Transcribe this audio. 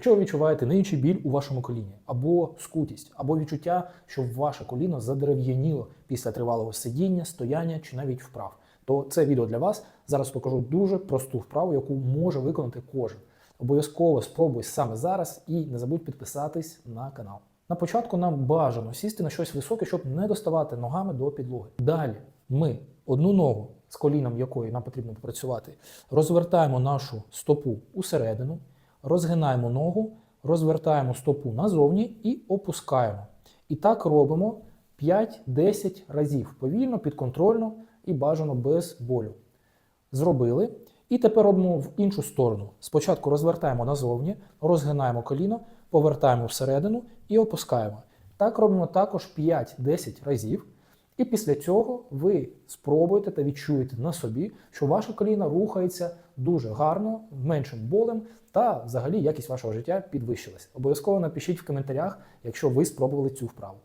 Якщо ви відчуваєте неючий біль у вашому коліні, або скутість, або відчуття, що ваше коліно задерев'яніло після тривалого сидіння, стояння чи навіть вправ, то це відео для вас. Зараз покажу дуже просту вправу, яку може виконати кожен. Обов'язково спробуй саме зараз і не забудь підписатись на канал. На початку нам бажано сісти на щось високе, щоб не доставати ногами до підлоги. Далі ми одну ногу, з коліном якої нам потрібно попрацювати, розвертаємо нашу стопу усередину, розгинаємо ногу, розвертаємо стопу назовні і опускаємо. І так робимо 5-10 разів повільно, підконтрольно і бажано без болю. Зробили. І тепер робимо в іншу сторону. Спочатку розвертаємо назовні, розгинаємо коліно, повертаємо всередину і опускаємо. Так робимо також 5-10 разів. І після цього ви спробуєте та відчуєте на собі, що ваша коліна рухається дуже гарно, меншим болем, та взагалі якість вашого життя підвищилась. Обов'язково напишіть в коментарях, якщо ви спробували цю вправу.